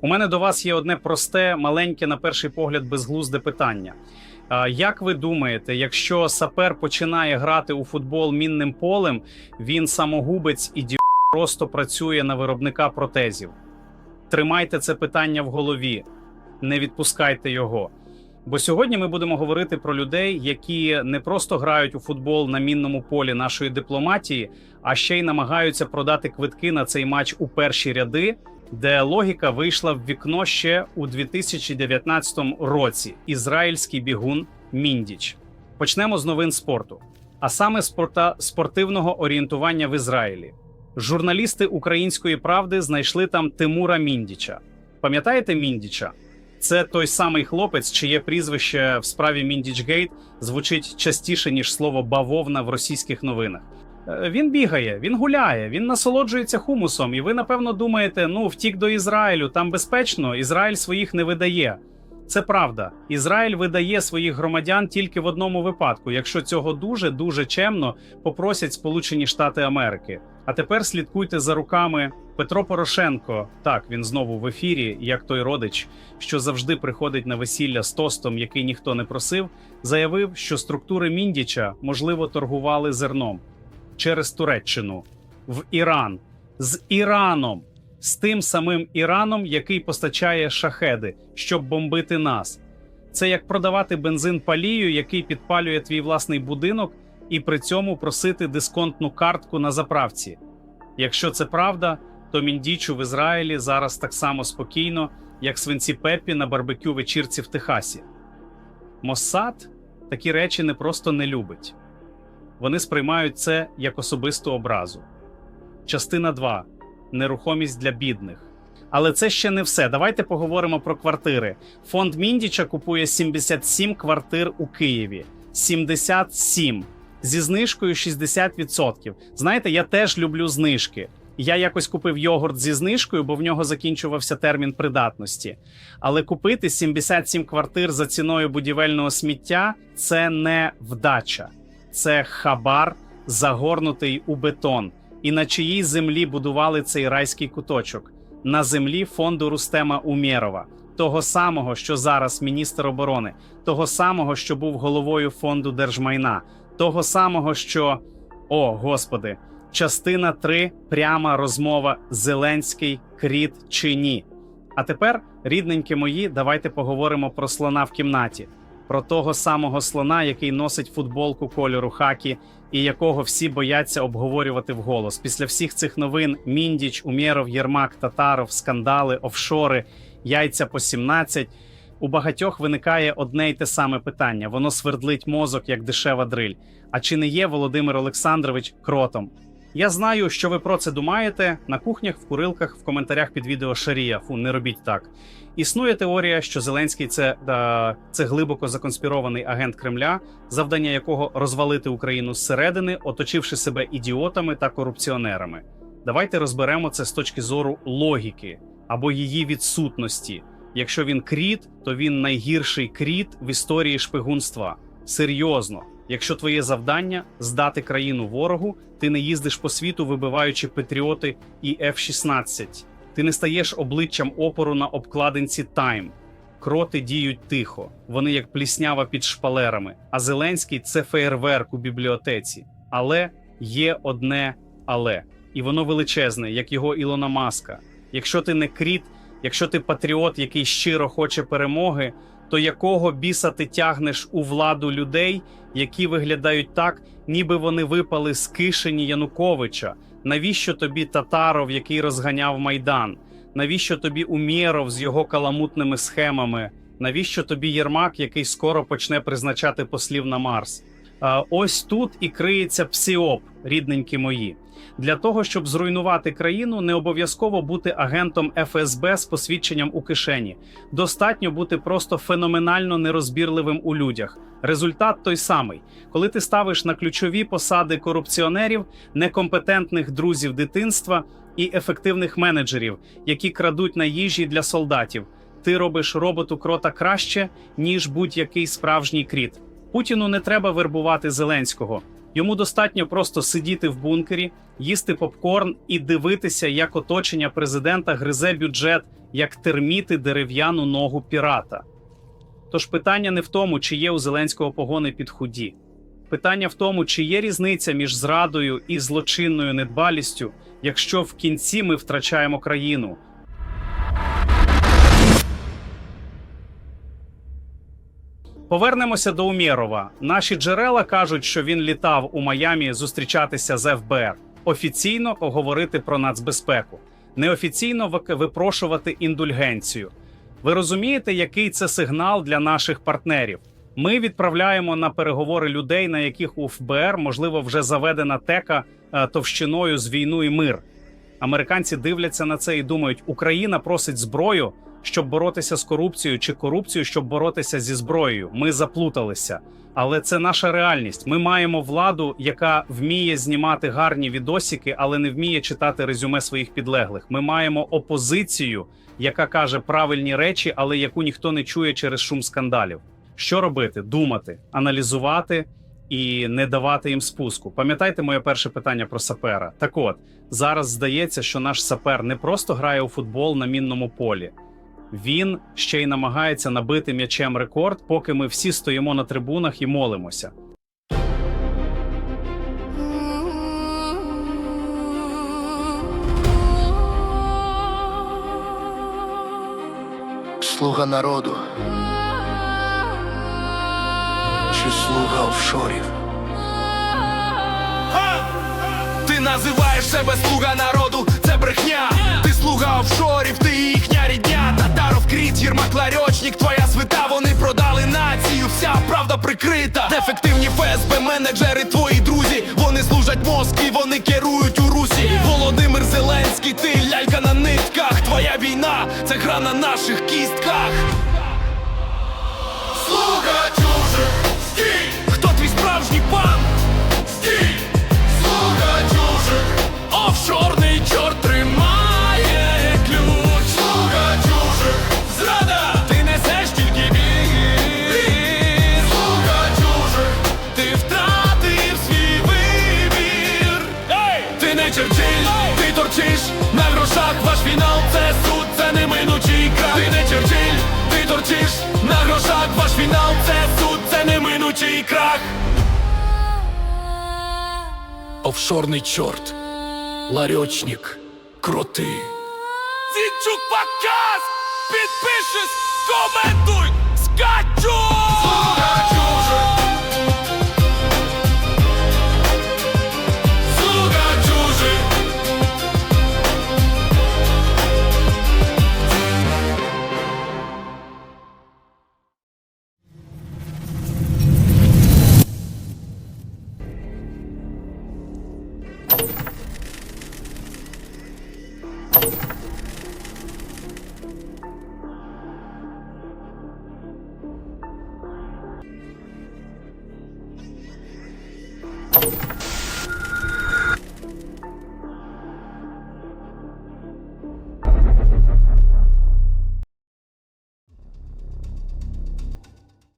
У мене до вас є одне просте, маленьке, на перший погляд, безглузде питання. Як ви думаєте, якщо сапер починає грати у футбол мінним полем, він самогубець і ді просто працює на виробника протезів? Тримайте це питання в голові, не відпускайте його. Бо сьогодні ми будемо говорити про людей, які не просто грають у футбол на мінному полі нашої дипломатії, а ще й намагаються продати квитки на цей матч у перші ряди, де логіка вийшла в вікно ще у 2019 році. Ізраїльський бігун Міндіч. Почнемо з новин спорту, а саме спорта спортивного орієнтування в Ізраїлі. Журналісти української правди знайшли там Тимура Міндіча. Пам'ятаєте Міндіча? Це той самий хлопець, чиє прізвище в справі Міндічгейт звучить частіше ніж слово бавовна в російських новинах. Е, Він бігає, він гуляє, він насолоджується хумусом, і ви напевно думаєте: ну втік до Ізраїлю, там безпечно, Ізраїль своїх не видає. Це правда. Ізраїль видає своїх громадян тільки в одному випадку, якщо цього дуже дуже чемно попросять Сполучені Штати Америки. А тепер слідкуйте за руками Петро Порошенко. Так, він знову в ефірі, як той родич, що завжди приходить на весілля з тостом, який ніхто не просив, заявив, що структури Міндіча можливо торгували зерном через Туреччину в Іран з Іраном, з тим самим Іраном, який постачає шахеди, щоб бомбити нас. Це як продавати бензин палію, який підпалює твій власний будинок, і при цьому просити дисконтну картку на заправці. Якщо це правда, то міндічу в Ізраїлі зараз так само спокійно, як свинці Пеппі на барбекю вечірці в Техасі. Моссад такі речі не просто не любить. Вони сприймають це як особисту образу. Частина 2. Нерухомість для бідних. Але це ще не все. Давайте поговоримо про квартири. Фонд Міндіча купує 77 квартир у Києві. 77. Зі знижкою 60%. Знаєте, я теж люблю знижки. Я якось купив йогурт зі знижкою, бо в нього закінчувався термін придатності. Але купити 77 квартир за ціною будівельного сміття це не вдача, це хабар, загорнутий у бетон. І на чиїй землі будували цей райський куточок? На землі фонду Рустема Умєрова, того самого, що зараз міністр оборони, того самого, що був головою фонду держмайна, того самого, що о господи, частина 3 пряма розмова Зеленський, Кріт чи ні. А тепер, рідненькі мої, давайте поговоримо про слона в кімнаті, про того самого слона, який носить футболку кольору хакі і якого всі бояться обговорювати вголос. Після всіх цих новин Міндіч, Умєров, Єрмак, Татаров, скандали, офшори, яйця по 17, у багатьох виникає одне й те саме питання: воно свердлить мозок як дешева дриль. А чи не є Володимир Олександрович кротом? Я знаю, що ви про це думаєте на кухнях, в курилках, в коментарях під відео Шарія. Фу, не робіть так. Існує теорія, що Зеленський це, да, це глибоко законспірований агент Кремля, завдання якого розвалити Україну зсередини, оточивши себе ідіотами та корупціонерами. Давайте розберемо це з точки зору логіки або її відсутності. Якщо він кріт, то він найгірший кріт в історії шпигунства. Серйозно, якщо твоє завдання здати країну ворогу, ти не їздиш по світу, вибиваючи патріоти і F-16. Ти не стаєш обличчям опору на обкладинці Time. Кроти діють тихо, вони як пліснява під шпалерами. А Зеленський це феєрверк у бібліотеці. Але є одне але, і воно величезне, як його Ілона Маска. Якщо ти не кріт, якщо ти патріот, який щиро хоче перемоги, то якого біса ти тягнеш у владу людей, які виглядають так, ніби вони випали з кишені Януковича? Навіщо тобі Татаров, який розганяв майдан? Навіщо тобі Умєров з його каламутними схемами? Навіщо тобі Єрмак, який скоро почне призначати послів на Марс? Ось тут і криється псіоп, рідненькі мої. Для того щоб зруйнувати країну, не обов'язково бути агентом ФСБ з посвідченням у кишені. Достатньо бути просто феноменально нерозбірливим у людях. Результат той самий, коли ти ставиш на ключові посади корупціонерів, некомпетентних друзів дитинства і ефективних менеджерів, які крадуть на їжі для солдатів. Ти робиш роботу крота краще, ніж будь-який справжній кріт. Путіну не треба вербувати Зеленського. Йому достатньо просто сидіти в бункері, їсти попкорн і дивитися, як оточення президента гризе бюджет як терміти дерев'яну ногу пірата. Тож питання не в тому, чи є у Зеленського погони під худі. Питання в тому, чи є різниця між зрадою і злочинною недбалістю, якщо в кінці ми втрачаємо країну. Повернемося до Умєрова. Наші джерела кажуть, що він літав у Майамі зустрічатися з ФБР, офіційно поговорити про нацбезпеку, неофіційно випрошувати індульгенцію. Ви розумієте, який це сигнал для наших партнерів? Ми відправляємо на переговори людей, на яких у ФБР можливо вже заведена тека е, товщиною з війну і мир. Американці дивляться на це і думають, Україна просить зброю, щоб боротися з корупцією, чи корупцію, щоб боротися зі зброєю. Ми заплуталися. Але це наша реальність. Ми маємо владу, яка вміє знімати гарні відосики, але не вміє читати резюме своїх підлеглих. Ми маємо опозицію, яка каже правильні речі, але яку ніхто не чує через шум скандалів. Що робити? Думати, аналізувати і не давати їм спуску. Пам'ятайте моє перше питання про сапера. Так от зараз здається, що наш сапер не просто грає у футбол на мінному полі. Він ще й намагається набити м'ячем рекорд, поки ми всі стоїмо на трибунах і молимося. Слуга народу. Чи слуга офшорів? Ти називаєш себе слуга народу, Кріт, твоя свита, вони продали націю, вся правда прикрита. Дефективні ФСБ, менеджери, твої друзі. Вони служать мозки, вони керують у Русі. Володимир Зеленський, ти лялька на нитках. Твоя війна, це гра на наших кістках. Слуга чужих, стій! Черчилль, ти торчиш на грошах. Ваш фінал це суд, це неминучий крах. Офшорний чорт, ларьочник, кроти. Зінчук показ! Підпишись, коментуй, скачуй!